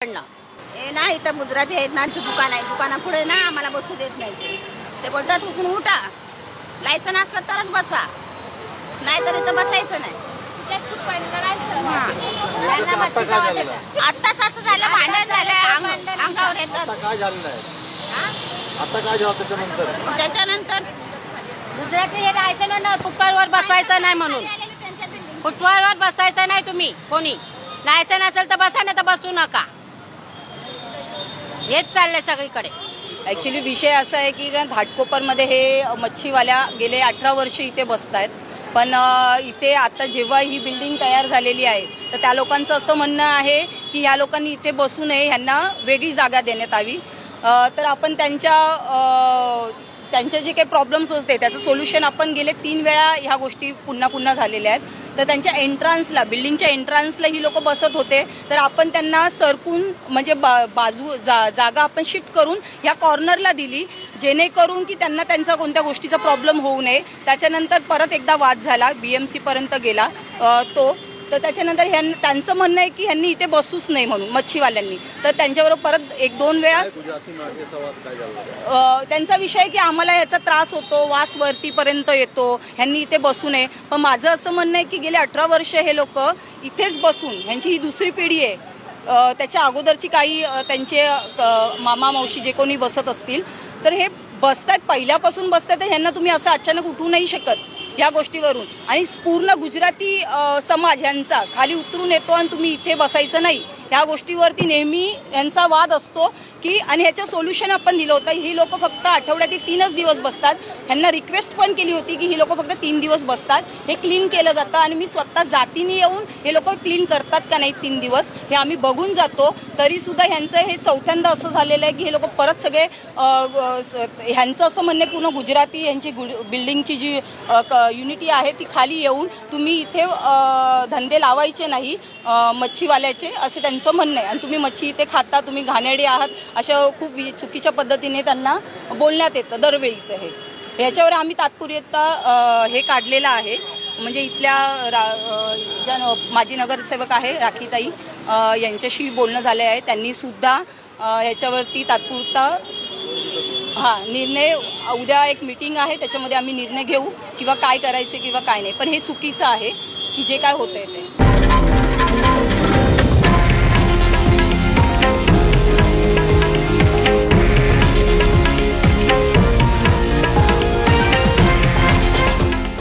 हे ना इथं गुजराती आहेत ना आमचं दुकान आहे. दुकानापुढे ना आम्हाला बसू देत नाही ते. ते बोलतात उठून उठा. लायसन असलं तरच बसा. नाही तर इथं बसायचं नाही? आत्ताच असं झालं. भांडण झालं अंग- अंगावर येतात. आता काय झालेलं आहे? आता काय झालं त्याच्यानंतर? त्याच्यानंतर गुजराती हे लायसन फुटबॉलवर बसवायचं नाही म्हणून. फुटबॉलवर बसायचं नाही तुम्ही कोणी. लायसन असेल तर बसा नाही तर बसू नका. हेच चाललंय सगळीकडे. ॲक्च्युली विषय असा आहे की घाटकोपरमध्ये हे मच्छीवाल्या गेले अठरा वर्ष इथे बसत आहेत पण इथे आता जेव्हा ही बिल्डिंग तयार झालेली आहे तर त्या लोकांचं असं म्हणणं आहे की या लोकांनी इथे बसू नये ह्यांना वेगळी जागा देण्यात यावी. तर आपण त्यांच्या त्यांचे जे काही प्रॉब्लेम्स होते त्याचं सोल्युशन आपण गेले तीन वेळा ह्या गोष्टी पुन्हा पुन्हा झालेल्या आहेत. तर त्यांच्या एंट्रान्सला बिल्डिंगच्या एंट्रान्सला ही लोक बसत होते. तर आपण त्यांना सरकून म्हणजे बा बाजू जा जागा आपण शिफ्ट करून ह्या कॉर्नरला दिली जेणेकरून की त्यांना त्यांचा कोणत्या गोष्टीचा प्रॉब्लेम होऊ नये. त्याच्यानंतर परत एकदा वाद झाला बी एम सीपर्यंत गेला. तो तर त्याच्यानंतर ह्यां त्यांचं म्हणणं आहे की ह्यांनी इथे बसूच नाही म्हणून मच्छीवाल्यांनी. तर त्यांच्याबरोबर परत एक दोन वेळा त्यांचा विषय आहे की आम्हाला याचा त्रास होतो वास वरतीपर्यंत येतो ह्यांनी इथे बसू नये. पण माझं असं म्हणणं आहे की गेले अठरा वर्ष हे लोक इथेच बसून ह्यांची ही दुसरी पिढी आहे. त्याच्या अगोदरची काही त्यांचे मामा मावशी जे कोणी बसत असतील तर हे बसतात पहिल्यापासून बसतात तर ह्यांना तुम्ही असं अचानक उठू नाही शकत. या गोष्टीवरून. आणि पूर्ण गुजराती समाज ह्यांचा खाली उतरून येतो आणि तुम्ही इथे बसायचं नाही. ह्या गोष्टीवरती नेहमी यांचा वाद असतो की आणि ह्याचं सोल्युशन आपण दिलं होतं. ही लोक फक्त आठवड्यातील तीनच दिवस बसतात. ह्यांना रिक्वेस्ट पण केली होती की ही लोक फक्त तीन दिवस बसतात. हे क्लीन केलं जातं आणि मी स्वतः जातीने येऊन हे लोक क्लीन करतात का नाही तीन दिवस हे आम्ही बघून जातो. तरीसुद्धा ह्यांचं हे चौथ्यांदा असं झालेलं आहे की हे लोक परत सगळे ह्यांचं असं म्हणणं पूर्ण गुजराती यांची गु- बिल्डिंगची जी युनिटी आहे ती खाली येऊन तुम्ही इथे धंदे लावायचे नाही मच्छीवाल्याचे असे त्यांचे म्हणणं आहे आणि तुम्ही मच्छी इथे खाता तुम्ही घाणेरडे आहात अशा खूप वि- चुकीच्या पद्धतीने त्यांना बोलण्यात येतं दरवेळीचं हे. ह्याच्यावर आम्ही तात्पुरता हे काढलेलं आहे. म्हणजे इथल्या रा ज्या माजी नगरसेवक आहे राखीताई यांच्याशी बोलणं झालं आहे त्यांनी सुद्धा ह्याच्यावरती तात्पुरता हा निर्णय उद्या एक मीटिंग आहे त्याच्यामध्ये आम्ही निर्णय घेऊ किंवा काय करायचे किंवा काय नाही. पण हे चुकीचं आहे की जे काय होतंय ते.